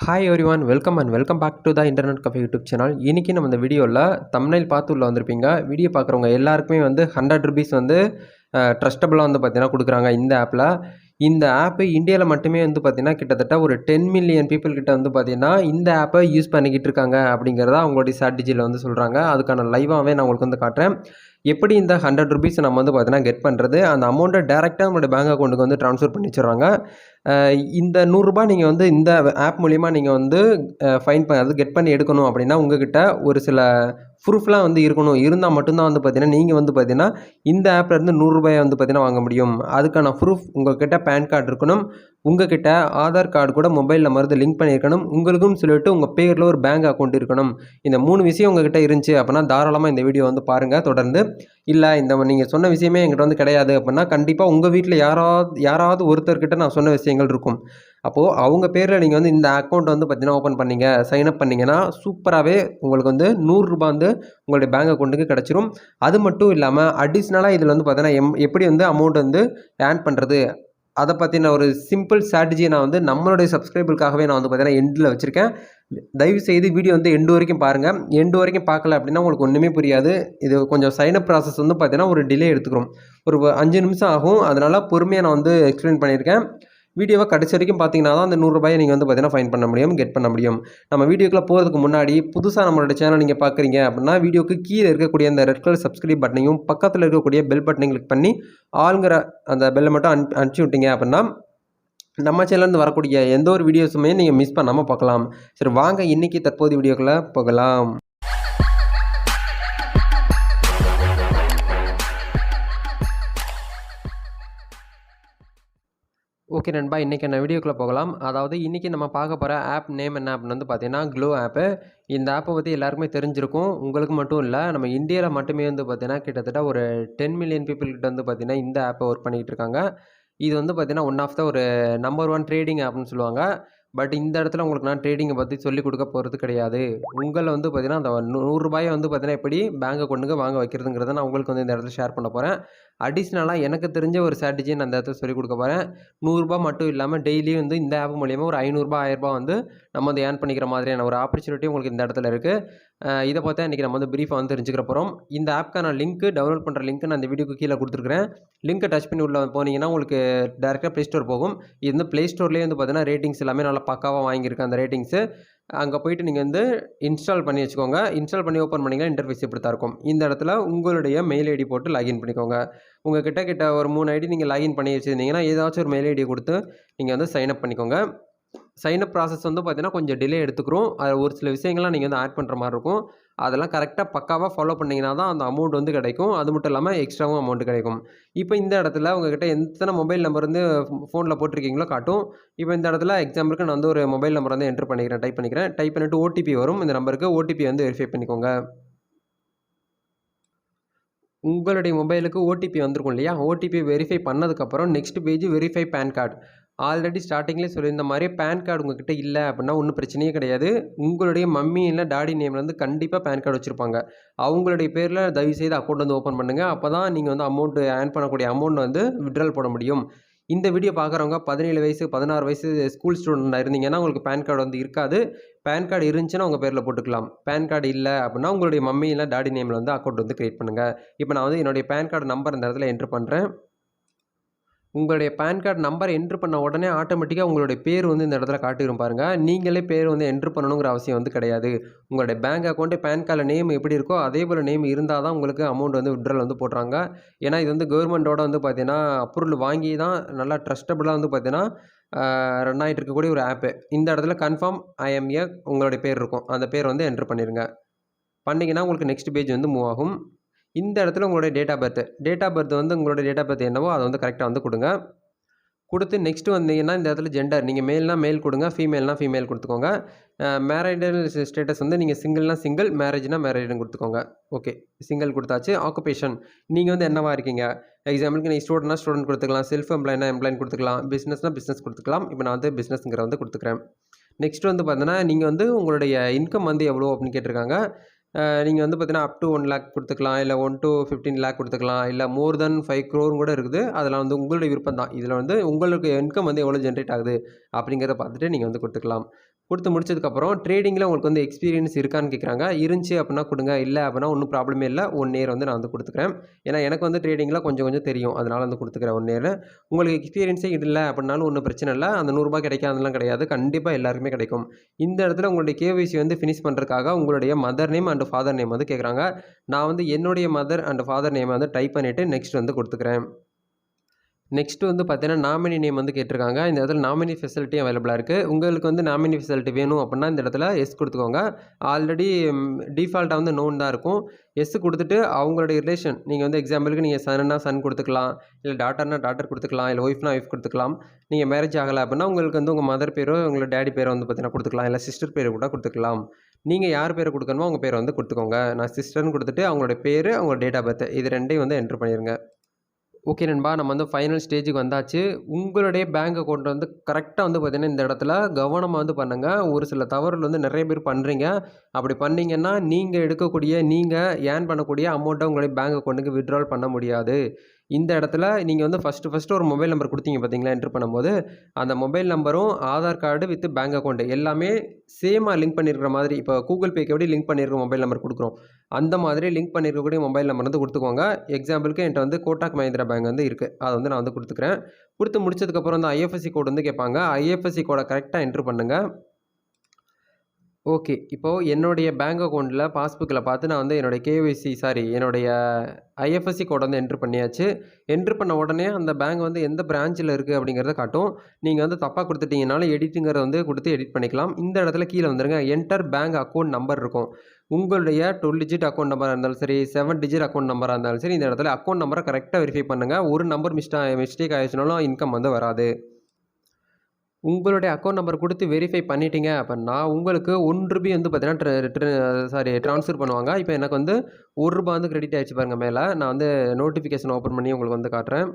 Hi everyone welcome and welcome back to the internet cafe YouTube channel இன்றைக்கி நம்ம இந்த வீடியோவில் தமிழில் பார்த்து உள்ள வந்திருப்பீங்க. வீடியோ பார்க்குறவங்க எல்லாருக்குமே வந்து ஹண்ட்ரட் ருபீஸ் வந்து ட்ரஸ்டபுளாக வந்து பார்த்தீங்கன்னா கொடுக்குறாங்க இந்த ஆப்பில் இந்த ஆப்பு இந்தியாவில் மட்டுமே வந்து பார்த்திங்கன்னா கிட்டத்தட்ட ஒரு டென் மில்லியன் பீப்புள் கிட்ட வந்து பார்த்தீங்கன்னா இந்த ஆப்பை யூஸ் பண்ணிக்கிட்டு இருக்காங்க அப்படிங்கிறத அவங்களுடைய ஸ்ட்ராட்டஜியில் வந்து சொல்கிறாங்க அதுக்கான லைவாகவே நான் உங்களுக்கு வந்து காட்டுறேன். எப்படி இந்த ஹண்ட்ரட் ருபீஸ் நம்ம வந்து பார்த்தீங்கன்னா கெட் பண்ணுறது அந்த அமௌண்ட்டை டேரெக்டாக நம்மளோட பேங்க் அக்கௌண்ட்டுக்கு வந்து ட்ரான்ஸ்ஃபர் பண்ணி வச்சுறாங்க இந்த நூறுரூபா நீங்கள் வந்து இந்த ஆப் மூலிமா நீங்கள் வந்து ஃபைன் பண்ண அது கெட் பண்ணி எடுக்கணும் அப்படின்னா உங்ககிட்ட ஒரு சில ப்ரூஃப்லாம் வந்து இருக்கணும். இருந்தால் மட்டும்தான் வந்து பார்த்தீங்கன்னா நீங்கள் வந்து பார்த்தீங்கன்னா இந்த ஆப்லேருந்து நூறுரூபாயை வந்து பார்த்தீங்கன்னா வாங்க முடியும். அதுக்கான ப்ரூஃப் உங்கள்கிட்ட பேன் கார்டு இருக்கணும். உங்ககிட்ட ஆதார் கார்டு கூட மொபைல் நம்பர் லிங்க் பண்ணியிருக்கணும். உங்களுக்கும் சொல்லிட்டு உங்கள் பேரில் ஒரு பேங்க் அக்கௌண்ட் இருக்கணும். இந்த மூணு விஷயம் உங்ககிட்ட இருந்துச்சு அப்படின்னா தாராளமாக இந்த வீடியோ வந்து பாருங்கள் தொடர்ந்து. இல்லை இந்த நீங்கள் சொன்ன விஷயமே எங்கிட்ட வந்து கிடையாது அப்படின்னா கண்டிப்பாக உங்கள் வீட்டில் யாராவது யாராவது ஒருத்தர்கிட்ட நான் சொன்ன விஷயங்கள் இருக்கும். அப்போது அவங்க பேரில் நீங்கள் வந்து இந்த அக்கௌண்ட் வந்து பார்த்தீங்கன்னா ஓப்பன் பண்ணீங்க சைன் அப் பண்ணிங்கன்னா சூப்பராகவே உங்களுக்கு வந்து நூறுரூபா வந்து உங்களுடைய பேங்க் அக்கௌண்ட்டுக்கு கிடச்சிரும். அது மட்டும் இல்லாமல் அடிஷ்னலாக இதில் வந்து பார்த்தீங்கன்னா எம் எப்படி வந்து அமௌண்ட் வந்து ஏர்ன் பண்ணுறது அதை பற்றின ஒரு சிம்பிள் ஸ்ட்ராட்டஜியை நான் வந்து நம்மளுடைய சப்ஸ்கிரைபருக்காகவே நான் வந்து பார்த்தீங்கன்னா எண்டில் வச்சுருக்கேன். தயவு செய்து வீடியோ வந்து எண்டு வரைக்கும் பாருங்கள் எண்டு வரைக்கும் பார்க்கல அப்படின்னா உங்களுக்கு ஒன்றுமே புரியாது. இது கொஞ்சம் சைனப் ப்ராசஸ் வந்து பார்த்தீங்கன்னா ஒரு டிலே எடுத்துக்கிறோம். ஒரு அஞ்சு நிமிஷம் ஆகும். அதனால் பொறுமையாக நான் வந்து எக்ஸ்பிளைன் பண்ணியிருக்கேன். வீடியோவை கடைசி வரைக்கும் பார்த்தீங்கன்னா தான் அந்த நூறுரூபாயை நீங்கள் வந்து பார்த்தீங்கன்னா ஃபைன் பண்ண முடியும் கெட் பண்ண முடியும். நம்ம வீடியோக்குள்ளே போகிறதுக்கு முன்னாடி புதுசாக நம்மளோட சேனல் நீங்கள் பார்க்குறீங்க அப்படின்னா வீடியோக்கு கீழே இருக்கக்கூடிய அந்த ரெட் கலர் சப்ஸ்கிரைப் பட்டனையும் பக்கத்தில் இருக்கக்கூடிய பெல் பட்டனையும் கிளிக் பண்ணி ஆளுங்கிற அந்த பெல்லை மட்டும் அனு அனுப்பிச்சி விட்டீங்க அப்படின்னா நம்ம சேனல்லேருந்து வரக்கூடிய எந்த ஒரு வீடியோஸுமே நீங்கள் மிஸ் பண்ணாமல் பார்க்கலாம். சரி வாங்க இன்றைக்கி தற்போது வீடியோக்குள்ளே போகலாம். ஓகே நண்பா இன்றைக்கி நான் வீடியோக்குள்ளே போகலாம். அதாவது இன்றைக்கி நம்ம பார்க்க போகிற ஆப் நேம் என்ன அப்படின்னு வந்து பார்த்தீங்கன்னா க்ளோ ஆப்பு. இந்த ஆப்பை பற்றி எல்லாருக்குமே தெரிஞ்சிருக்கும். உங்களுக்கு மட்டும் இல்லை நம்ம இந்தியாவில் மட்டுமே வந்து பார்த்திங்கன்னா கிட்டத்தட்ட ஒரு டென் மில்லியன் பீப்புள்கிட்ட வந்து பார்த்தீங்கன்னா இந்த ஆப்பை ஒர்க் பண்ணிகிட்டு இருக்காங்க. இது வந்து பார்த்திங்கன்னா ஒன் ஆஃப் த ஒரு நம்பர் ஒன் ட்ரேடிங் ஆப்னு சொல்லுவாங்க. பட் இந்த இடத்துல உங்களுக்கு நான் ட்ரேடிங்கை பற்றி சொல்லிக் கொடுக்க போகிறது கிடையாது. உங்களை வந்து பார்த்திங்கன்னா அந்த நூறுரூபாயை வந்து பார்த்திங்கன்னா எப்படி பேங்க் அக்கௌண்ட்டுக்கு வாங்க வைக்கிறதுங்கிறத நான் உங்களுக்கு வந்து இந்த இடத்துல ஷேர் பண்ண போகிறேன் அடிஷ்னலாக எனக்கு தெரிஞ்ச ஒரு ஸ்ட்ராட்டஜி நான் அந்த இடத்துல சொல்லிக் கொடுக்க போகிறேன் நூறுரூபா மட்டும் இல்லாமல் டெய்லி வந்து இந்த ஆப் மூலியமாக ஒரு ஐநூறுரூபா ஆயிரரூபா வந்து நம்ம வந்து ஏர்ன் பண்ணிக்கிற மாதிரியான ஒரு ஆப்பர்ச்சுனிட்டி உங்களுக்கு இந்த இடத்துல இருக்குது இதை பார்த்தா இன்றைக்கி நம்ம வந்து ப்ரீஃபாக வந்து தெரிஞ்சுக்கிற போகிறோம் இந்த ஆப்க்கான லிங்க்கு டவுன்லோட் பண்ணுற லிங்க் நான் இந்த வீடியோக்கு கீழே கொடுத்துருக்கிறேன். லிங்க்கை டச் பண்ணி உள்ள போனீங்கன்னா உங்களுக்கு டேரெக்டாக ப்ளே ஸ்டோர் போகும். இது வந்து ப்ளே ஸ்டோர்லேயே வந்து பார்த்தீங்கன்னா ரேட்டிங்ஸ் எல்லாமே நல்லா பக்காவாக வாங்கியிருக்கேன் அந்த ரேட்டிங்ஸு அங்கே போயிட்டு நீங்கள் வந்து இன்ஸ்டால் பண்ணி வச்சுக்கோங்க. இன்ஸ்டால் பண்ணி ஓப்பன் பண்ணிங்கன்னா இன்டர்ஃபேஸ் இப்படி தான் இருக்கும். இந்த இடத்துல உங்களுடைய மெயில் ஐடி போட்டு லாகின் பண்ணிக்கோங்க. உங்கள் கிட்ட கிட்ட ஒரு மூணு ஐடி நீங்கள் லாகின் பண்ணி வச்சுருந்தீங்கன்னா ஏதாச்சும் ஒரு மெயில் ஐடி கொடுத்து நீங்கள் வந்து சைன் அப் பண்ணிக்கோங்க. சைனப் ப்ராசஸ் வந்து பார்த்தீங்கன்னா கொஞ்சம் டிலே எடுத்துக்கிறோம். அது ஒரு சில விஷயங்கள்லாம் நீங்கள் வந்து ஆட் பண்ணுற மாதிரி இருக்கும். அதெல்லாம் கரெக்டாக பக்காவாக ஃபாலோ பண்ணிங்கன்னா தான் அந்த அமௌண்ட் வந்து கிடைக்கும். அது மட்டும் இல்லாமல் எக்ஸ்ட்ராவும் அமௌண்ட் கிடைக்கும். இப்போ இந்த இடத்துல உங்ககிட்ட எத்தனை மொபைல் நம்பர் வந்து ஃபோனில் போட்டிருக்கீங்களோ காட்டும். இப்போ இந்த இடத்துல எக்ஸாம்பிளுக்கு நான் வந்து ஒரு மொபைல் நம்பர் வந்து என்ட்ரு பண்ணிக்கிறேன் டைப் பண்ணிக்கிறேன். டைப் பண்ணிவிட்டு ஓடிபி வரும். இந்த நம்பருக்கு ஓடிபி வந்து வெரிஃபை பண்ணிக்கோங்க. உங்களுடைய மொபைலுக்கு ஓடிபி வந்திருக்கும் இல்லையா? ஓடிபி வெரிஃபை பண்ணதுக்கப்புறம் next page verify PAN card already ஸ்டார்டிங்லேயே சொல்லியிருந்த மாதிரி பேன் கார்டு உங்ககிட்ட இல்லை அப்படின்னா ஒன்றும் பிரச்சனையே கிடையாது. உங்களுடைய மம்மி இல்லை டாடி நேம்லேருந்து வந்து கண்டிப்பாக பேன் கார்டு வச்சுருப்பாங்க. அவங்களுடைய பேரில் தயவுசெய்து அக்கௌண்ட் வந்து ஓப்பன் பண்ணுங்கள் அப்போ தான் நீங்கள் வந்து அமௌண்ட் ஏர்ன் பண்ணக்கூடிய அமௌண்ட் வந்து விட்ரால் போட முடியும். இந்த வீடியோ பார்க்குறவங்க பதினேழு வயசு பதினாறு வயசு ஸ்கூல் ஸ்டூடெண்ட்டாக இருந்தீங்கன்னா உங்களுக்கு பேன் கார்டு வந்து இருக்காது. பேன் கார்டு இருந்துச்சுன்னா உங்கள் பேரில் போட்டுக்கலாம். பேன் கார்டு இல்லை அப்படின்னா உங்களுடைய மம்மி இல்லை டாடி நேமில் வந்து அக்கௌண்ட் வந்து க்ரியேட் பண்ணுங்கள் இப்போ நான் வந்து என்னுடைய பேன் கார்டு நம்பர் இந்த இடத்துல என்ட்ரு பண்ணுறேன் உங்களுடைய பேன் கார்டு நம்பர் என்ட்ரு பண்ண உடனே ஆட்டோமேட்டிக்காக உங்களுடைய பேர் வந்து இந்த இடத்துல காட்டிடும் பாருங்கள் நீங்களே பேர் வந்து என்ட்ரு பண்ணணுங்கிற அவசியம் வந்து கிடையாது. உங்களுடைய பேங்க் அக்கௌண்ட்டு பேன் கார்டில் நேம் எப்படி இருக்கோ அதே போல் நேம் இருந்தால் தான் உங்களுக்கு அமௌண்ட் வந்து விட்ரல் வந்து போடுறாங்க. ஏன்னா இது வந்து கவர்மெண்ட்டோட வந்து பார்த்தீங்கன்னா அப்ரூவல் வாங்கி தான் நல்லா ட்ரஸ்டபுளாக வந்து பார்த்தீங்கன்னா ரன் ஆகிட்டு இருக்கக்கூடிய ஒரு ஆப்பு இந்த இடத்துல கன்ஃபார்ம் ஐஎம்ஏ உங்களுடைய பேர் இருக்கும். அந்த பேர் வந்து என்ட்ரு பண்ணிடுங்க பண்ணிங்கன்னா உங்களுக்கு நெக்ஸ்ட் பேஜ் வந்து மூவ் ஆகும். இந்த இடத்துல உங்களுடைய date of birth date of birth வந்து உங்களுடைய டேட் ஆஃப் பர்த் என்னவோ அதை வந்து கரெக்டாக வந்து கொடுங்க. கொடுத்து நெக்ஸ்ட்டு வந்தீங்கன்னா இந்த இடத்துல ஜெண்டர் நீங்கள் மேல்னால் மேல் கொடுங்க ஃபீமேல்னால் ஃபீமேல் கொடுத்துக்கோங்க. மேரிடல் ஸ்டேட்டஸ் வந்து நீங்கள் சிங்கிள்னால் சிங்கிள் மேரேஜ்னால் மேரேஜ்னு கொடுத்துக்கோங்க. ஓகே சிங்கிள் கொடுத்தாச்சு ஆக்குபேஷன் நீங்கள் வந்து என்னவா இருக்கீங்க? எக்ஸாம்பிளுக்கு நீங்கள் ஸ்டூடெண்ட்னா ஸ்டூடெண்ட் கொடுத்துக்கலாம் செல்ஃப் எம்ப்ளாய்னா எம்ப்ளாயின் கொடுத்துக்கலாம் பிஸ்னஸ்னால் பிஸ்னஸ் கொடுத்துக்கலாம். இப்போ நான் வந்து பிஸ்னஸ்ங்கிற வந்து கொடுத்துக்கிறேன். நெக்ஸ்ட் வந்து பார்த்தீங்கன்னா நீங்கள் வந்து உங்களுடைய இன்கம் வந்து எவ்வளோ அப்படின்னு கேட்டிருக்காங்க? நீங்கள் வந்து பார்த்தீங்கன்னா அப் டு ஒன் லேக் கொடுத்துக்கலாம் இல்லை ஒன் டு ஃபிஃப்டீன் லேக் கொடுத்துக்கலாம் இல்லை மோர் தென் ஃபைவ் க்ரோரும் கூட இருக்குது. அதெல்லாம் வந்து உங்களுடைய விருப்பம் தான். இதில் வந்து உங்களுக்கு இன்கம் வந்து எவ்வளோ ஜென்ரேட் ஆகுது அப்படிங்கிறத பார்த்துட்டு நீங்கள் வந்து கொடுத்துக்கலாம். கொடுத்து முடிச்சதுக்கப்புறம் ட்ரேடிங்கில் உங்களுக்கு வந்து எக்ஸ்பீரியன்ஸ் இருக்கான்னு கேட்குறாங்க இருந்துச்சு அப்படின்னா கொடுங்க இல்லை அப்படின்னா ஒன்றும் ப்ராப்ளமே இல்லை. ஒன் இயர் வந்து நான் வந்து கொடுத்துக்கிறேன். ஏன்னா எனக்கு வந்து ட்ரேடிங்கில் கொஞ்சம் கொஞ்சம் தெரியும். அதனால் வந்து கொடுத்துக்கிறேன் ஒன் இயர் உங்களுக்கு எக்ஸ்பீரியன்ஸே இல்லை அப்படின்னாலும் ஒன்றும் பிரச்சனை இல்லை. அந்த நூறுரூபா கிடைக்காதெல்லாம் கிடையாது. கண்டிப்பாக எல்லாருக்குமே கிடைக்கும். இந்த இடத்துல உங்களுடைய கேவிசி வந்து ஃபினிஷ் பண்ணுறதுக்காக உங்களுடைய mother name and father name வந்து கேட்குறாங்க நான் வந்து என்னுடைய மதர் அண்ட் ஃபாதர் நேமை வந்து டைப் பண்ணிவிட்டு நெக்ஸ்ட் வந்து கொடுத்துக்கிறேன். நெக்ஸ்ட் வந்து பார்த்தீங்கன்னா நாமினி நேம் வந்து கேட்டிருக்காங்க. இந்த இடத்துல நாமினி ஃபெசிலிட்டி அவைலபிளாக இருக்குது உங்களுக்கு வந்து நாமினி ஃபெசிலிட்டி வேணும் அப்படின்னா இந்த இடத்துல எஸ் கொடுத்துக்கோங்க. ஆல்ரெடி டிஃபால்ட்டாக வந்து நோன் தான் இருக்கும். எஸ் கொடுத்துட்டு அவங்களுடைய ரிலேஷன் நீங்கள் வந்து எக்ஸாம்பிளுக்கு நீங்கள் சன்னா சன் கொடுத்துக்கலாம். இல்லை டாட்டர்னா டாட்டர் கொடுத்துக்கலாம். இல்லை ஒய்ஃப்னா ஒய்ஃப் கொடுத்துக்கலாம். நீங்கள் மேரேஜ் ஆகலை அப்படின்னா உங்களுக்கு வந்து உங்கள் மதர் பேரோ உங்களோட டேடி பேரோ வந்து பார்த்தீங்கன்னா கொடுத்துக்கலாம். இல்லை சிஸ்டர் பேர் கூட கொடுத்துக்கலாம். நீங்கள் யார் பேரை கொடுக்கணுமோ அவங்க பேரை வந்து கொடுத்துக்கோங்க. நான் சிஸ்டர்னு கொடுத்துட்டு அவங்களோட பேர் அவங்களோட டேட் ஆஃப் பர்த் இது ரெண்டையும் வந்து என்ட்ரு பண்ணிடுங்க ஓகே நண்பா நம்ம வந்து ஃபைனல் ஸ்டேஜுக்கு வந்தாச்சு. உங்களுடைய பேங்க் அக்கௌண்ட் வந்து கரெக்டாக வந்து பார்த்தீங்கன்னா இந்த இடத்துல கவனமாக வந்து பண்ணுங்கள் ஒரு சில தவறுகள் வந்து நிறைய பேர் பண்ணுறீங்க அப்படி பண்ணிங்கன்னா நீங்கள் எடுக்கக்கூடிய நீங்கள் ஏர்ன் பண்ணக்கூடிய அமௌண்ட்டை உங்களுடைய பேங்க் அக்கௌண்ட்டுக்கு விட்ரால் பண்ண முடியாது. இந்த இடத்துல நீங்கள் வந்து ஃபஸ்ட்டு ஃபஸ்ட்டு ஒரு மொபைல் நம்பர் கொடுத்தீங்க பார்த்தீங்களா என்ட்ரு பண்ணும்போது அந்த மொபைல் நம்பரும் Aadhaar card with bank account எல்லாமே சேமாக லிங்க் பண்ணியிருக்கிற மாதிரி இப்போ கூகுள் பேக்கு எப்படி லிங்க் பண்ணியிருக்க மொபைல் நம்பர் கொடுக்குறோம்? அந்த மாதிரி லிங்க் பண்ணியிருக்கக்கூடிய மொபைல் நம்பர் வந்து கொடுத்துக்கோங்க. எக்ஸாம்பிளுக்கு என்கிட்ட வந்து கோட்டாக் மஹிந்திரா பேங்க் வந்து இருக்குது அதை வந்து நான் வந்து கொடுத்துக்கிறேன். கொடுத்து முடிச்சதுக்கப்புறம் வந்து ஐஎஃப்எஸ்சி கோடு வந்து கேட்பாங்க. ஐஎஃப்எஸ்சி கோடை கரெக்டாக என்ட்ரு பண்ணுங்கள் ஓகே. இப்போது என்னுடைய பேங்க் அக்கௌண்ட்டில் பாஸ்புக்கில் பார்த்து நான் வந்து என்னுடைய கேஒய்சி சாரி என்னுடைய ஐஎஃப்எஸ்சி கோடை வந்து என்ட்ரு பண்ணியாச்சு. என்ட்ரு பண்ண உடனே அந்த பேங்க் வந்து எந்த பிரான்ச்சில் இருக்குது அப்படிங்கிறத காட்டும். நீங்கள் வந்து தப்பாக கொடுத்துட்டீங்கனாலும் எடிட்டுங்கிறத வந்து கொடுத்து எடிட் பண்ணிக்கலாம். இந்த இடத்துல கீழே வந்துருங்க. என்டர் பேங்க் அக்கௌண்ட் நம்பர் இருக்கும். உங்களுடைய டுவெல் டிஜிட் அக்கௌண்ட் நம்பராக இருந்தாலும் சரி செவன் டிஜிட் அக்கௌண்ட் நம்பராக இருந்தாலும் சரி இந்த இடத்துல அக்கௌண்ட் நம்பரை கரெக்டாக வெரிஃபை பண்ணுங்கள் ஒரு நம்பர் மிஸ்டா மிஸ்டேக் ஆயிடுச்சுனாலும் இன்கம் வந்து வராது. உங்களுடைய அக்கௌண்ட் நம்பர் கொடுத்து வெரிஃபை பண்ணிட்டீங்க அப்படின்னா உங்களுக்கு ஒன் ருபி வந்து பார்த்தீங்கன்னா சாரி ட்ரான்ஸ்ஃபர் பண்ணுவாங்க. இப்போ எனக்கு வந்து ஒரு ரூபா வந்து கிரெடிட் ஆகிடுச்சு பாருங்கள் மேலே. நான் வந்து நோட்டிஃபிகேஷன் ஓப்பன் பண்ணி உங்களுக்கு வந்து காட்டுறேன்.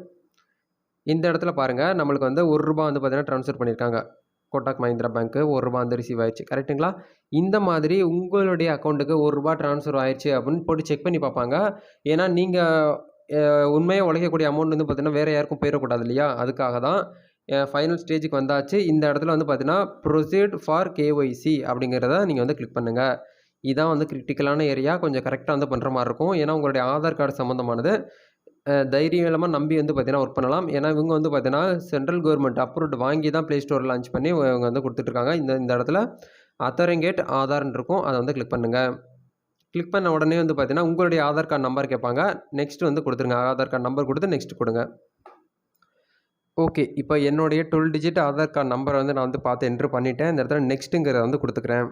இந்த இடத்துல பாருங்கள் நம்மளுக்கு வந்து ஒரு ரூபா வந்து பார்த்தீங்கன்னா ட்ரான்ஸ்ஃபர் பண்ணியிருக்காங்க கோட்டாக் மஹிந்திரா பேங்க்கு ஒரு ரூபா வந்து ரிசீவ் ஆயிடுச்சு. கரெக்ட்டுங்களா இந்த மாதிரி உங்களுடைய அக்கௌண்ட்டுக்கு ஒரு ரூபா ட்ரான்ஸ்ஃபர் ஆயிடுச்சு அப்படின்னு போட்டு செக் பண்ணி பார்ப்பாங்க. ஏன்னா நீங்கள் உண்மையாக உழைக்கக்கூடிய அமௌண்ட் வந்து பார்த்தீங்கன்னா வேறு யாருக்கும் போயிடக்கூடாது இல்லையா? அதுக்காக தான் ஃபைனல் ஸ்டேஜுக்கு வந்தாச்சு. இந்த இடத்துல வந்து பார்த்தீங்கன்னா ப்ரொசீட் ஃபார் கேஒய்சி அப்படிங்கிறத நீங்கள் வந்து கிளிக் பண்ணுங்கள் இதான் வந்து கிரிட்டிக்கலான ஏரியா கொஞ்சம் கரெக்டாக வந்து பண்ணுற மாதிரி இருக்கும். ஏன்னா உங்களுடைய ஆதார் கார்டு சம்மந்தமானது தைரியமாக நம்பி வந்து பார்த்தீங்கன்னா ஒர்க் பண்ணலாம். ஏன்னா இவங்க வந்து பார்த்தீங்கன்னா சென்ட்ரல் கவர்மெண்ட் அப்ரூவ்ட் வாங்கி தான் ப்ளே ஸ்டோர் லான்ச் பண்ணி இவங்க வந்து கொடுத்துட்ருக்காங்க. இந்த இந்த இடத்துல அத்தரங்கேட் ஆதார்னு இருக்கும். அதை வந்து கிளிக் பண்ணுங்கள் கிளிக் பண்ண உடனே வந்து பார்த்தீங்கன்னா உங்களுடைய ஆதார் கார்டு நம்பர் கேட்பாங்க. நெக்ஸ்ட் வந்து கொடுத்துருங்க. ஆதார் கார்டு நம்பர் கொடுத்து நெக்ஸ்ட் கொடுங்க. ஓகே. இப்போ என்னுடைய டுவெல் டிஜிட் ஆதார் கார்டு நம்பரை வந்து நான் வந்து பார்த்து என்ட்ரு பண்ணிட்டேன். இந்த இடத்துல நெக்ஸ்ட்டுங்கிறத வந்து கொடுத்துக்கிறேன்.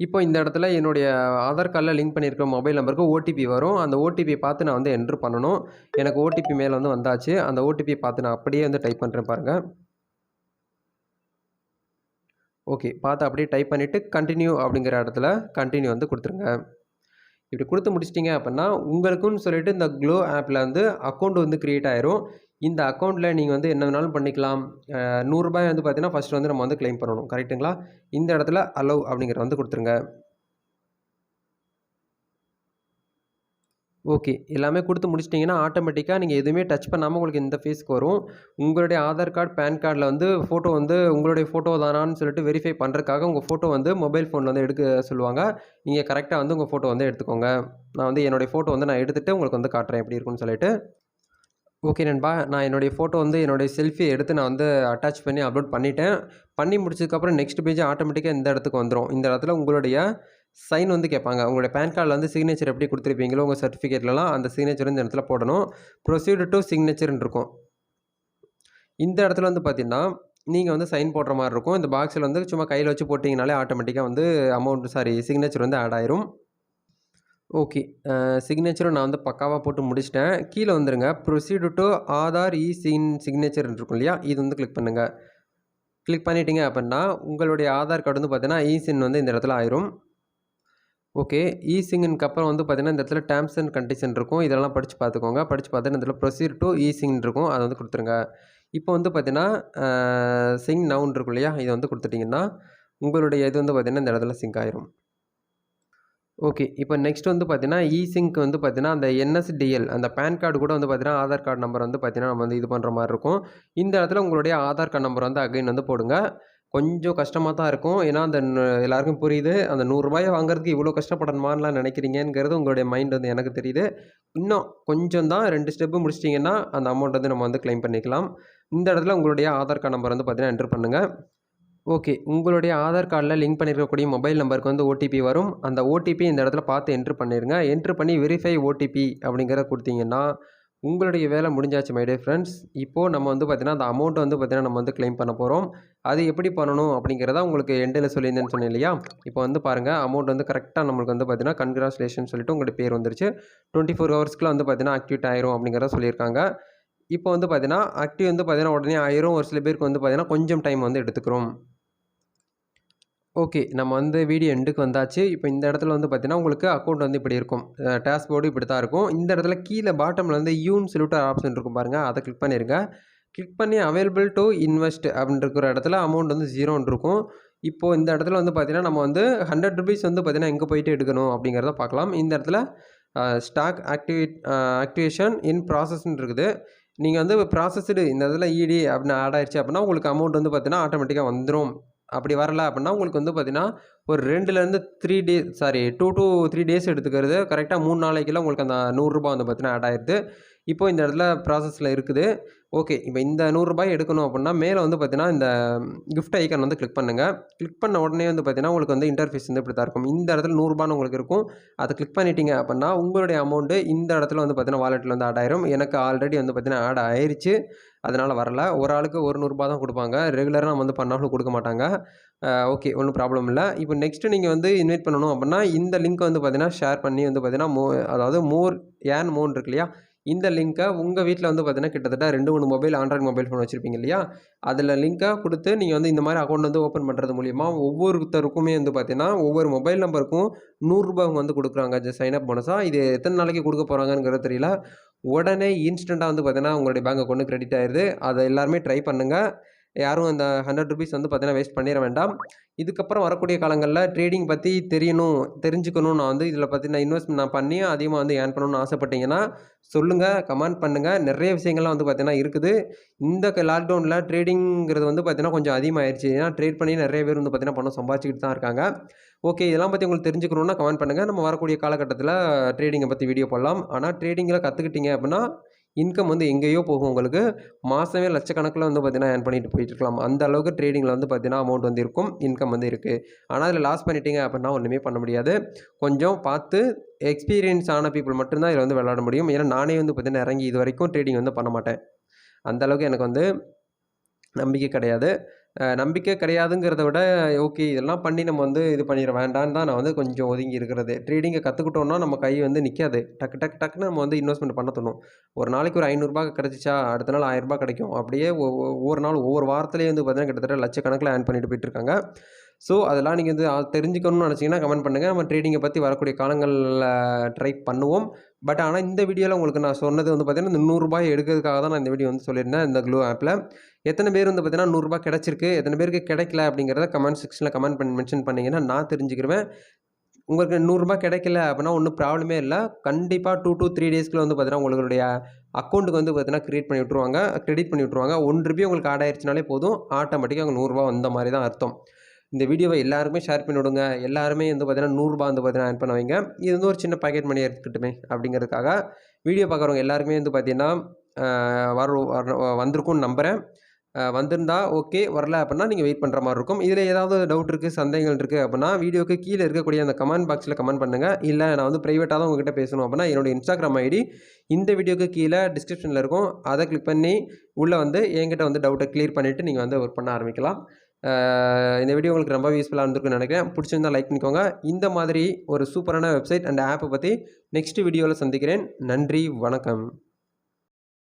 இப்போ இந்த இடத்துல என்னுடைய ஆதார் கார்டில் லிங்க் பண்ணியிருக்க மொபைல் நம்பருக்கு ஓடிபி வரும். அந்த ஓடிபி பார்த்து நான் வந்து என்ட்ரு பண்ணணும். எனக்கு ஓடிபி மேலே வந்து வந்தாச்சு. அந்த ஓடிபி பார்த்து நான் அப்படியே வந்து டைப் பண்ணுறேன் பாருங்கள் ஓகே. பார்த்து அப்படியே டைப் பண்ணிவிட்டு கண்டினியூ அப்படிங்கிற இடத்துல கண்டினியூ வந்து கொடுத்துருங்க. இப்படி கொடுத்து முடிச்சிட்டிங்க அப்படின்னா உங்களுக்குன்னு சொல்லிட்டு இந்த க்ளோ ஆப்பில் வந்து அக்கௌண்ட் வந்து க்ரியேட் ஆயிரும். இந்த அக்கௌண்ட்டில் நீங்கள் வந்து என்ன வேணாலும் பண்ணிக்கலாம். நூறுரூபாய் வந்து பார்த்தீங்கன்னா ஃபஸ்ட்டு வந்து நம்ம வந்து க்ளைம் பண்ணணும். கரெக்ட்டுங்களா இந்த இடத்துல அலோவ் அப்படிங்கிற வந்து கொடுத்துருங்க. ஓகே. எல்லாமே கொடுத்து முடிச்சிட்டிங்கன்னா ஆட்டோமேட்டிக்காக நீங்கள் எதுவுமே டச் பண்ணாமல் உங்களுக்கு இந்த ஃபேஸ்க்கு வரும். உங்களுடைய ஆதார் கார்டு பேன் கார்டில் வந்து ஃபோட்டோ வந்து உங்களுடைய ஃபோட்டோ தானான்னு சொல்லிட்டு வெரிஃபை பண்ணுறதுக்காக உங்கள் ஃபோட்டோ வந்து மொபைல் ஃபோனில் வந்து எடுக்க சொல்லுவாங்க. நீங்கள் கரெக்டாக வந்து உங்கள் ஃபோட்டோ வந்து எடுத்துக்கோங்க. நான் வந்து என்னுடைய ஃபோட்டோ வந்து நான் எடுத்துகிட்டு உங்களுக்கு வந்து காட்டுறேன் எப்படி இருக்குன்னு சொல்லிட்டு. ஓகே நண்பா நான் என்னுடைய ஃபோட்டோ வந்து என்னுடைய செல்ஃபி எடுத்து நான் வந்து அட்டாச் பண்ணி அப்லோட் பண்ணிட்டேன். பண்ணி முடிச்சதுக்கப்புறம் நெக்ஸ்ட் பேஜ் ஆட்டோமேட்டிக்காக இந்த இடத்துக்கு வந்துடும் இந்த இடத்துல உங்களுடைய சைன் வந்து கேட்பாங்க. உங்களுடைய பேன் கார்டில் வந்து சிக்னேச்சர் எப்படி கொடுத்துருப்பீங்களோ உங்கள் சர்டிஃபிகேட்லலாம் அந்த சிக்னேச்சர் இந்த இடத்துல போடணும். ப்ரொசீடு டு சிக்னேச்சர்னு இருக்கும். இந்த இடத்துல வந்து பார்த்திங்கன்னா நீங்கள் வந்து சைன் போடுற மாதிரி இருக்கும். இந்த பாக்ஸில் வந்து சும்மா கையில் வச்சு போட்டிங்கனாலே ஆட்டோமேட்டிக்காக வந்து அமௌண்ட் சாரி சிக்னேச்சர் வந்து ஆட் ஆயிரும். ஓகே சிக்னேச்சரும் நான் வந்து பக்காவாக போட்டு முடிச்சிட்டேன். கீழே வந்துருங்க. Proceed to Aadhaar e sign signature இருக்கும் இல்லையா? இது வந்து கிளிக் பண்ணுங்கள் கிளிக் பண்ணிட்டீங்க அப்படின்னா உங்களுடைய ஆதார் கார்டு வந்து பார்த்தீங்கன்னா இ சின் வந்து இந்த இடத்துல ஆயிரும். ஓகே. இ அப்புறம் வந்து பார்த்தீங்கன்னா இந்த இடத்துல டேர்ம்ஸ் அண்ட் கண்டிஷன் இருக்கும். இதெல்லாம் படித்து பார்த்துக்கோங்க. படித்து பார்த்தீங்கன்னா இந்த இடத்துல ப்ரொசீட் டு இ சிங் இருக்கும். அதை வந்து கொடுத்துருங்க. இப்போ வந்து பார்த்தீங்கன்னா சிங் நவுன் இருக்கும் இல்லையா? இதை வந்து கொடுத்துட்டிங்கன்னா உங்களுடைய இது வந்து பார்த்திங்கன்னா இந்த இடத்துல சிங்க் ஆயிரும். ஓகே. இப்போ நெக்ஸ்ட் வந்து பார்த்தீங்கன்னா இ சிங்க் வந்து பார்த்தீங்கன்னா அந்த என்எஸ்டிஎல் அந்த பேன் கார்டு கூட வந்து பார்த்தீங்கன்னா ஆதார் கார்டு நம்பர் வந்து பார்த்தீங்கன்னா நம்ம வந்து இது பண்ணுற மாதிரி இருக்கும். இந்த இடத்துல உங்களுடைய ஆதார் கார்டு நம்பர் வந்து அகைன் வந்து போடுங்க. கொஞ்சம் கஷ்டமாக தான் இருக்கும். ஏன்னா அந்த ந- எல்லாருக்கும் புரியுது. அந்த நூறுரூபாயை வாங்குறதுக்கு இவ்வளோ கஷ்டப்படணுமான்லாம் நினைக்கிறீங்கிறது உங்களுடைய மைண்ட் வந்து எனக்கு தெரியுது. இன்னும் கொஞ்சம் தான் ரெண்டு ஸ்டெப்பு முடிச்சிட்டிங்கன்னா அந்த அமௌண்ட் வந்து நம்ம வந்து க்ளைம் பண்ணிக்கலாம். இந்த இடத்துல உங்களுடைய ஆதார் கார்டு நம்பர் வந்து பார்த்தீங்கன்னா என்ட்ரு பண்ணுங்கள் ஓகே. உங்களுடைய ஆதார் கார்டில் லிங்க் பண்ணியிருக்கக்கூடிய மொபைல் நம்பருக்கு வந்து ஓடிபி வரும். அந்த ஓடிபி இந்த இடத்துல பார்த்து என்ட்ரு பண்ணிடுங்க என்ட்ரு பண்ணி வெரிஃபை ஓடிபி அப்படிங்கிறத கொடுத்தீங்கன்னா உங்களுடைய வேலை முடிஞ்சாச்சு மை டே ஃப்ரெண்ட்ஸ் இப்போது நம்ம வந்து பார்த்திங்கன்னா அந்த அமௌண்ட் வந்து பார்த்திங்கன்னா நம்ம வந்து க்ளைம் பண்ண போகிறோம் அது எப்படி பண்ணணும் அப்படிங்கிறத உங்களுக்கு எண்டில் சொல்லியிருந்தேன்னு சொன்னேன் இல்லையா? இப்போ வந்து பாருங்கள் அமௌண்ட் வந்து கரெக்டாக நம்மளுக்கு வந்து பார்த்தீங்கன்னா கன்கிராச்சுலேஷன் சொல்லிட்டு உங்களுடைய பேர் வந்துருச்சு. டுவெண்ட்டி ஃபோர் ஹவர்ஸ்க்குள்ள வந்து பார்த்தீங்கன்னா ஆக்டிவேட் ஆயிரும் அப்படிங்கிறத சொல்லியிருக்காங்க. இப்போ வந்து பார்த்தீங்கன்னா ஆக்டிவ் வந்து பார்த்தீங்கன்னா உடனே ஆயிரும். ஒரு சில பேருக்கு வந்து பார்த்தீங்கன்னா கொஞ்சம் டைம் வந்து எடுத்துக்கிறோம். ஓகே நம்ம வந்து வீடியோ எண்டுக்கு வந்தாச்சு. இப்போ இந்த இடத்துல வந்து பார்த்தீங்கன்னா உங்களுக்கு அக்கௌண்ட் வந்து இப்படி இருக்கும். டேஷ்போர்டு இப்படி தான் இருக்கும். இந்த இடத்துல கீழே பாட்டமில் வந்து யூன்னு சொல்லிட்டு ஆப்ஷன் இருக்கும் பாருங்கள் அதை கிளிக் பண்ணிடுங்க கிளிக் பண்ணி அவைலபிள் டு இன்வெஸ்ட் அப்படின்னு இருக்கிற இடத்துல அமௌண்ட் வந்து ஜீரோன்னு இருக்கும். இப்போது இந்த இடத்துல வந்து பார்த்தீங்கன்னா நம்ம வந்து ஹண்ட்ரட் ருபீஸ் வந்து பார்த்தீங்கன்னா எங்கே போயிட்டு எடுக்கணும் அப்படிங்கிறத பார்க்கலாம். இந்த இடத்துல ஸ்டாக் ஆக்டிவேட் ஆக்டிவேஷன் இன் ப்ராசஸ்ன்னு இருக்குது. நீங்கள் வந்து ப்ராசஸ்டு இந்த இடத்துல இடி அப்படின்னு ஆட் ஆயிடுச்சு அப்படின்னா உங்களுக்கு அமௌண்ட் வந்து பார்த்தீங்கன்னா ஆட்டோமேட்டிக்காக வந்துடும் அப்படி வரல அப்படின்னா உங்களுக்கு வந்து பார்த்தீங்கன்னா ஒரு ரெண்டுலேருந்து three day sorry two two three days எடுத்துக்கிறது கரெக்டாக மூணு நாளைக்கெல்லாம் உங்களுக்கு அந்த நூறுரூபா வந்து பார்த்தீங்கன்னா ஆட் ஆயிடுது இப்போ இந்த இடத்துல ப்ராசஸில் இருக்குது. ஓகே இப்போ இந்த நூறுரூபாய் எடுக்கணும் அப்படின்னா மேலே வந்து பார்த்தீங்கன்னா இந்த கிஃப்ட் ஐக்கான் வந்து கிளிக் பண்ணுங்கள் கிளிக் பண்ண உடனே வந்து பார்த்தீங்கன்னா உங்களுக்கு வந்து இன்டர்ஃபேஸ் வந்து இப்படி தான் இருக்கும். இந்த இடத்துல நூறுரூபான்னு உங்களுக்கு இருக்கும். அதை கிளிக் பண்ணிட்டீங்க அப்படின்னா உங்களுடைய அமௌண்ட்டு இந்த இடத்துல வந்து பார்த்தீங்கன்னா வாலெட்டில் வந்து ஆட் ஆயிரும். எனக்கு ஆல்ரெடி வந்து பார்த்தீங்கன்னா ஆட் ஆயிடுச்சு அதனால் வரல. ஒரு ஆளுக்கு ஒரு நூறுரூபா தான் கொடுப்பாங்க. ரெகுலராக நம்ம வந்து பண்ணாலும் கொடுக்க மாட்டாங்க. ஓகே ஒன்றும் ப்ராப்ளம் இல்லை. இப்போ நெக்ஸ்ட்டு நீங்கள் வந்து இன்வைட் பண்ணணும் அப்படின்னா இந்த லிங்க் வந்து பார்த்தீங்கன்னா ஷேர் பண்ணி வந்து பார்த்தீங்கன்னா மோ அதாவது மோர் ஏன் மோன் இருக்கு இல்லையா? இந்த லிங்க்கை உங்கள் வீட்டில் வந்து பார்த்தீங்கன்னா கிட்டத்தட்ட ரெண்டு மூணு மொபைல் ஆண்ட்ராய்டு மொபைல் ஃபோன் வச்சுருப்பீங்க இல்லையா? அதில் லிங்க்கை கொடுத்து நீங்கள் வந்து இந்த மாதிரி அக்கௌண்ட் வந்து ஓப்பன் பண்ணுறது மூலிமா ஒவ்வொருத்தருக்குமே வந்து பார்த்தீங்கன்னா ஒவ்வொரு மொபைல் நம்பருக்கும் நூறுரூபா அவங்க வந்து கொடுக்குறாங்க. ஜஸ்ட் சைன்அப் போனஸாக இது எத்தனை நாளைக்கு கொடுக்க போகிறாங்கங்கிறது தெரியல. உடனே இன்ஸ்டண்ட்டாக வந்து பார்த்தீங்கன்னா உங்களுடைய பேங்க் அக்கௌண்ட் கிரெடிட் ஆயிடுது. அதை எல்லாருமே ட்ரை பண்ணுங்கள் யாரும் அந்த ஹண்ட்ரட் ருபீஸ் வந்து பார்த்தீங்கன்னா வேஸ்ட் பண்ணிட வேண்டாம். இதுக்கப்புறம் வரக்கூடிய காலங்களில் ட்ரேடிங் பற்றி தெரியணும் தெரிஞ்சுக்கணும் நான் வந்து இதில் பற்றி நான் இன்வெஸ்ட்மெண்ட் நான் பண்ணி அதிகமாக வந்து ஏர்ன் பண்ணணும்னு ஆசைப்பட்டீங்கன்னா சொல்லுங்கள் கமெண்ட் பண்ணுங்கள் நிறைய விஷயங்கள்லாம் வந்து பார்த்தீங்கன்னா இருக்குது. இந்த லாக்டவுனில் ட்ரேடிங்கிறது வந்து பார்த்தீங்கன்னா கொஞ்சம் அதிகமாகிடுச்சு ஏன்னா ட்ரேட் பண்ணி நிறைய பேர் வந்து பார்த்தீங்கன்னா பணம் சம்பாதிச்சிக்கிட்டு தான் இருக்காங்க. ஓகே இதெல்லாம் பற்றி உங்களுக்கு தெரிஞ்சுக்கணுன்னா கமெண்ட் பண்ணுங்கள் நம்ம வரக்கூடிய காலகட்டத்தில் ட்ரேடிங்கை பற்றி வீடியோ போடலாம். ஆனால் ட்ரேடிங்கில் கற்றுக்கிட்டீங்க அப்படின்னா இன்கம் வந்து எங்கேயோ போகும். உங்களுக்கு மாதமே லட்சக்கணக்கில் வந்து பார்த்தீங்கன்னா ஏர்ன் பண்ணிட்டு போயிட்டு இருக்கலாம் அந்த அளவுக்கு ட்ரேடிங்கில் வந்து பார்த்தீங்கன்னா அமௌண்ட் வந்து இருக்கும். இன்கம் வந்து இருக்குது ஆனால் அதில் லாஸ் பண்ணிட்டீங்க அப்படின்னா ஒன்றுமே பண்ண முடியாது. கொஞ்சம் பார்த்து எக்ஸ்பீரியன்ஸ் ஆன பீப்புள் மட்டும்தான் இதில் வந்து விளையாட முடியும். ஏன்னா நானே வந்து பார்த்தீங்கன்னா இறங்கி இது வரைக்கும் ட்ரேடிங் வந்து பண்ண மாட்டேன். அந்த அளவுக்கு எனக்கு வந்து நம்பிக்கை கிடையாது. நம்பிக்கை கிடையாதுங்கிறத விட ஓகே இதெல்லாம் பண்ணி நம்ம வந்து இது பண்ணிட வேண்டான்னு தான் நான் வந்து கொஞ்சம் ஒதுங்கி இருக்கிறது. ட்ரேடிங்கை கற்றுக்கிட்டோன்னா நம்ம கை வந்து நிற்காது டக்கு டக்கு டக்குன்னு நம்ம வந்து இன்வெஸ்ட்மெண்ட் பண்ண தோணும். ஒரு நாளைக்கு ஒரு ஐநூறுரூபா கிடச்சிச்சா அடுத்த நாள் ஆயிரரூபா கிடைக்கும். அப்படியே ஒவ்வொரு நாள் ஒவ்வொரு வாரத்துலேயே வந்து பார்த்தீங்கன்னா கிட்டத்தட்ட லட்சக்கணக்கில் ஏர்ன் பண்ணிட்டு போயிட்டு இருக்காங்க ஸோ அதெல்லாம் நீங்கள் வந்து தெரிஞ்சுக்கணும்னு நினச்சிங்கன்னா கமெண்ட் பண்ணுங்கள் நம்ம ட்ரேடிங்கை பற்றி வரக்கூடிய காலங்களில் ட்ரை பண்ணுவோம். பட் ஆனால் இந்த வீடியோவில் உங்களுக்கு நான் சொன்னது வந்து பார்த்தீங்கன்னா இந்த நூறுரூபாய் எடுக்கிறதுக்காக தான் நான் இந்த வீடியோ வந்து சொல்லியிருந்தேன் இந்த க்ளூ ஆப்பில் எத்தனை பேர் வந்து பார்த்தீங்கன்னா நூறுரூபா கிடச்சிருக்கு எத்தனை பேருக்கு கிடைக்கல அப்படிங்கிறத கமெண்ட் செக்ஷனில் கமெண்ட் பண்ணி மென்ஷன் பண்ணிங்கன்னா நான் தெரிஞ்சுக்கிருவேன். உங்களுக்கு நூறுரூபா கிடைக்கல அப்படின்னா ஒன்றும் ப்ராப்ளமே இல்லை. கண்டிப்பாக டூ டூ த்ரீ டேஸ்க்குள்ள வந்து பார்த்தீங்கன்னா உங்களுடைய அக்கௌண்ட்டுக்கு வந்து பார்த்தீங்கன்னா க்ரியேட் பண்ணி விட்ருவாங்க க்ரெடிட் பண்ணி விட்ருவாங்க ஒன் ருபி உங்களுக்கு ஆட் ஆயிடுச்சுனாலே போதும். ஆட்டோமேட்டிக்காக அங்கே நூறுரூவா வந்த மாதிரி தான் அர்த்தம். இந்த வீடியோவை எல்லாருமே ஷேர் பண்ணி விடுங்க எல்லாருமே வந்து பார்த்தீங்கன்னா நூறுரூபா வந்து பார்த்தீங்கன்னா ஆன் பண்ண வைங்க. இது வந்து ஒரு சின்ன பாக்கெட் மணி எடுத்துக்கிட்டுமே அப்படிங்கிறதுக்காக வீடியோ பார்க்குறவங்க எல்லாருமே வந்து பார்த்தீங்கன்னா வர வர- வந்திருக்கும்னு நம்புகிறேன் வந்திருந்தா ஓகே வரல அப்படின்னா நீங்கள் வெயிட் பண்ணுற மாதிரி இருக்கும். இதில் ஏதாவது டவுட் இருக்குது சந்தேகங்கள் இருக்குது அப்படின்னா வீடியோக்கு கீழே இருக்கக்கூடிய அந்த கமெண்ட் பாக்ஸில் கமெண்ட் பண்ணுங்கள் இல்லை நான் வந்து ப்ரைவேட்டாக தான் உங்ககிட்ட பேசணும் அப்படின்னா என்னோட இன்ஸ்டாகிராம் ஐடி இந்த வீடியோக்கு கீழே டிஸ்கிரிப்ஷனில் இருக்கும். அதை கிளிக் பண்ணி உள்ளே வந்து என்கிட்ட வந்து டவுட்டை கிளியர் பண்ணிவிட்டு நீங்கள் வந்து ஒர்க் பண்ண ஆரம்பிக்கலாம். இந்த வீடியோ உங்களுக்கு ரொம்ப யூஸ்ஃபுல்லாக இருந்திருக்குன்னு நினைக்கிறேன். பிடிச்சிருந்தா லைக் பண்ணிக்கோங்க. இந்த மாதிரி ஒரு சூப்பரான வெப்சைட் அண்ட் ஆப்பை பற்றி நெக்ஸ்ட் வீடியோவில் சந்திக்கிறேன். நன்றி வணக்கம்.